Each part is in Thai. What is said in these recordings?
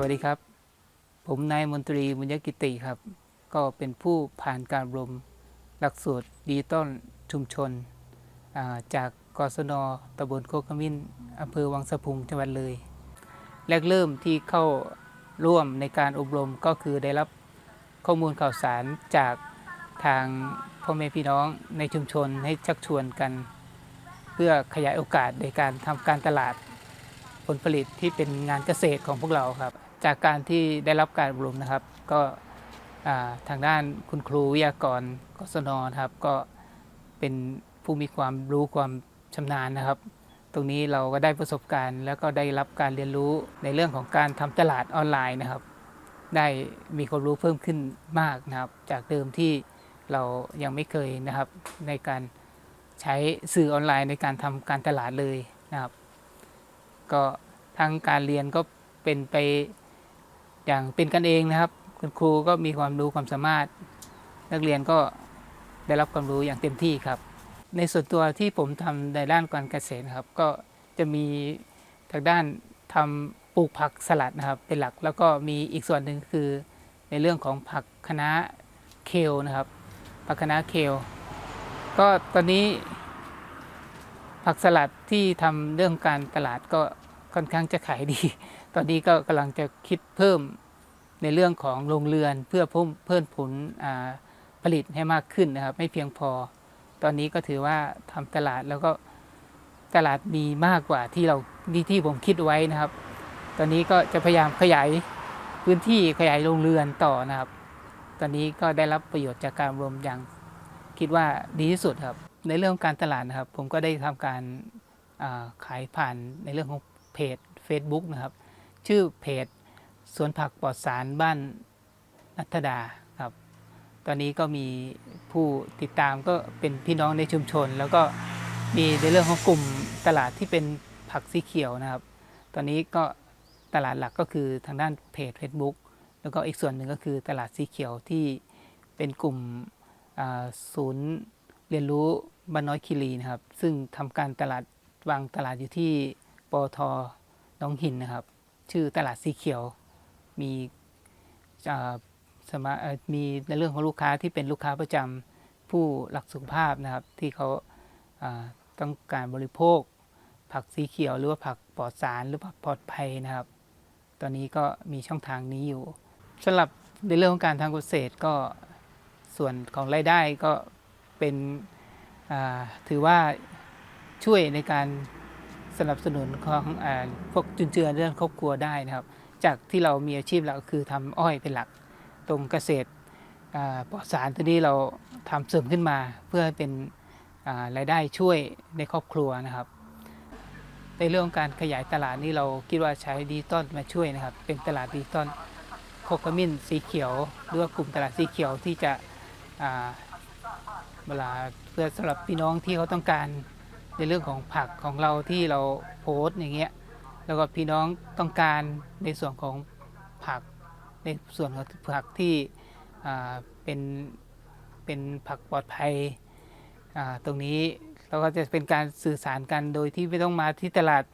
วัสดีครับ ผมนายมนตรีบุญยกิติครับ ก็เป็นผู้ผ่านการอบรมหลักสูตรดิจิตอลชุมชนาจากกศนตำบลโคกมิ้นอำเภอวังสะพุงจังหวัดเลย แรกเริ่มที่เข้าร่วมในการอบรมก็คือได้รับข้อมูลข่าวสารจากทางพ่อแม่พี่น้องในชุมชนให้ชักชวนกัน เพื่อขยายโอกาสในการทำการตลาดผลผลิตที่เป็นงานเกษตรของพวกเราครับ จากการที่ได้รับการอบรมนะครับ ก็ทางด้านคุณครูวิทยากรกศนครับ ก็เป็นผู้มีความรู้ความชำนาญนะครับ ตรงนี้เราก็ได้ประสบการณ์ แล้วก็ได้รับการเรียนรู้ในเรื่องของการทำตลาดออนไลน์นะครับ ได้มีความรู้เพิ่มขึ้นมากนะครับ จากเดิมที่เรายังไม่เคยนะครับในการใช้สื่อออนไลน์ในการทำการตลาดเลยนะครับ ก็ทางการเรียนก็เป็นไป อย่างเป็นกันเองนะครับ คุณครูก็มีความรู้ความสามารถ นักเรียนก็ได้รับความรู้อย่างเต็มที่ครับ ในส่วนตัวที่ผมทำในด้านการเกษตรครับ ก็จะมีทางด้านทำปลูกผักสลัดนะครับ เป็นหลักแล้วก็มีอีกส่วนหนึ่งคือในเรื่องของผักคะน้าเคลนะครับผักคะน้าเคลก็ตอนนี้ผักสลัดที่ทำเรื่องการตลาดก็ ค่อนข้างจะขายดี ตอนนี้ก็กำลังจะคิดเพิ่มในเรื่องของโรงเรือนเพื่อเพิ่มเพิ่มผลผลิตให้มากขึ้นนะครับ ไม่เพียงพอ ตอนนี้ก็ถือว่าทำตลาดแล้วก็ตลาดมีมากกว่าที่เราที่ที่ผมคิดไว้นะครับ ตอนนี้ก็จะพยายามขยายพื้นที่ขยายโรงเรือนต่อนะครับ ตอนนี้ก็ได้รับประโยชน์จากการรวมอย่างคิดว่าดีที่สุดครับ ในเรื่องของการตลาดนะครับ ผมก็ได้ทำการขายผ่านในเรื่องของ เพจ Facebook นะครับ ชื่อเพจสวนผักปลอดสารบ้านนัทดาครับ ตอนนี้ก็มีผู้ติดตามก็เป็นพี่น้องในชุมชน แล้วก็มีในเรื่องของกลุ่มตลาดที่เป็นผักสีเขียวนะครับ ตอนนี้ก็ตลาดหลักก็คือทางด้านเพจ Facebook แล้วก็อีกส่วนหนึ่งก็คือตลาดสีเขียวที่เป็นกลุ่มศูนย์เรียนรู้บ้านน้อยคีรีนะครับ ซึ่งทำการตลาดวางตลาดอยู่ที่ ปอทหน้องหินนะครับ ชื่อตลาดสีเขียว มีสมามีในเรื่องของลูกค้าที่เป็นลูกค้าประจำผู้หลักสุขภาพนะครับ ที่เขาาต้องการบริโภค ผักสีเขียวหรือว่าผักปลอดสารหรือผักปลอดภัยนะครับ ตอนนี้ก็มีช่องทางนี้อยู่สำหรับในเรื่องของการทางเกษตรก็ส่วนของรายได้ก็เป็นถือว่าช่วยในการ สนับสนุนของอพวกจุนเจือเรื่องครอบครัวได้นะครับ จากที่เรามีอาชีพหลักคือทำอ้อยเป็นหลัก ตรงเกษตรปลอดสารตัวนี้เราทำเสริมขึ้นมาเพื่อเป็นรายได้ช่วยในครอบครัวนะครับ ในเรื่องการขยายตลาดนี่เราคิดว่าใช้ดิจิตอลมาช่วยนะครับ เป็นตลาดดิจิตอลโคกขมิ้นสีเขียวหรือว่ากลุ่มตลาดสีเขียวที่จะเวลาเพื่อสำหรับพี่น้องที่เขาต้องการ ในเรื่องของผักของเราที่เราโพสต์อย่างเงี้ยแล้วก็พี่น้องต้องการในส่วนของผักในส่วนของผักที่เป็นเป็นผักปลอดภัยตรงนี้เราก็จะเป็นการสื่อสารกันโดยที่ไม่ต้องมาที่ตลาด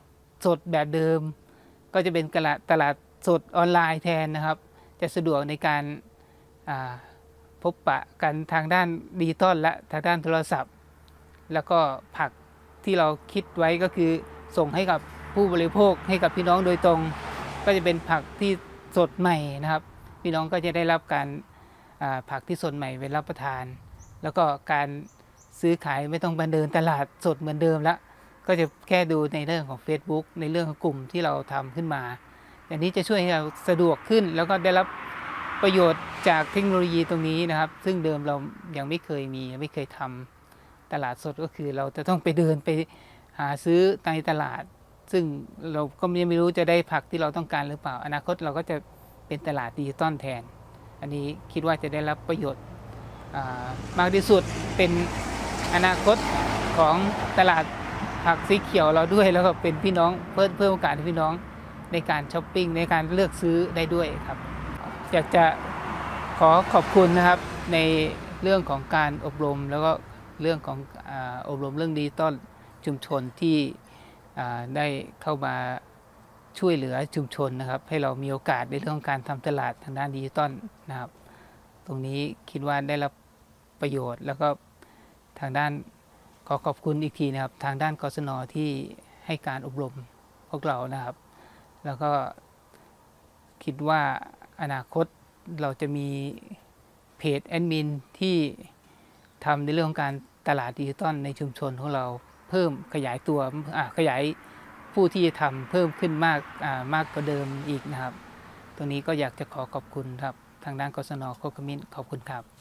สดแบบเดิม ก็จะเป็นตลาดตลาดสดออนไลน์แทนนะครับ จะสะดวกในการาพบปะกันทางด้านดิจิตอลและทางด้านโทรศัพท์ แล้วก็ผัก ที่เราคิดไว้ก็คือส่งให้กับผู้บริโภคให้กับพี่น้องโดยตรง ก็จะเป็นผักที่สดใหม่นะครับ พี่น้องก็จะได้รับการผักที่สดใหม่ไปรับประทาน แล้วก็การซื้อขายไม่ต้องมาเดินตลาดสดเหมือนเดิมละก็จะแค่ดูในเรื่องของ Facebook ในเรื่องของกลุ่มที่เราทำขึ้นมา อย่างนี้จะช่วยให้เราสะดวกขึ้น แล้วก็ได้รับประโยชน์จากเทคโนโลยีตรงนี้นะครับ ซึ่งเดิมเรายังไม่เคยมีไม่เคยทำ ตลาดสดก็คือเราจะต้องไปเดินไปหาซื้อในตลาด ซึ่งเราก็ยังไม่รู้จะได้ผักที่เราต้องการหรือเปล่า อนาคตเราก็จะเป็นตลาดดิจิตอลแทน อันนี้คิดว่าจะได้รับประโยชน์ามากที่สุดเป็นอนาคตของตลาดผักสีเขียวเราด้วยแล้วก็เป็นพี่น้องเพิ่มเพิ่มโอกาสให้พี่น้องในการช้อปปิ้งในการเลือกซื้อได้ด้วยครับ อยากจะขอขอบคุณนะครับในเรื่องของการอบรมแล้วก็ เรื่องของออบรมเรื่องดิจิตอลชุมชนที่ได้เข้ามาช่วยเหลือชุมชนนะครับ ให้เรามีโอกาสในเรื่องของการทำตลาดทางด้านดิจิตอลนะครับ ตรงนี้คิดว่าได้รับประโยชน์ แล้วก็ทางด้านขอขอบคุณอีกทีนะครับ ทางด้านกศนที่ให้การอบรมพวกเรานะครับ แล้วก็คิดว่าอนาคตเราจะมีเพจแอดมินที่ทำในเรื่องของการ ตลาดดิจิตอลในชุมชนของเราเพิ่มขยายตัวขยายผู้ที่จะทำเพิ่มขึ้นมากมากกว่าเดิมอีกนะครับตรงนี้ก็อยากจะขอขอบคุณครับ ทางด้านกศนโคกมินขอบคุณครับ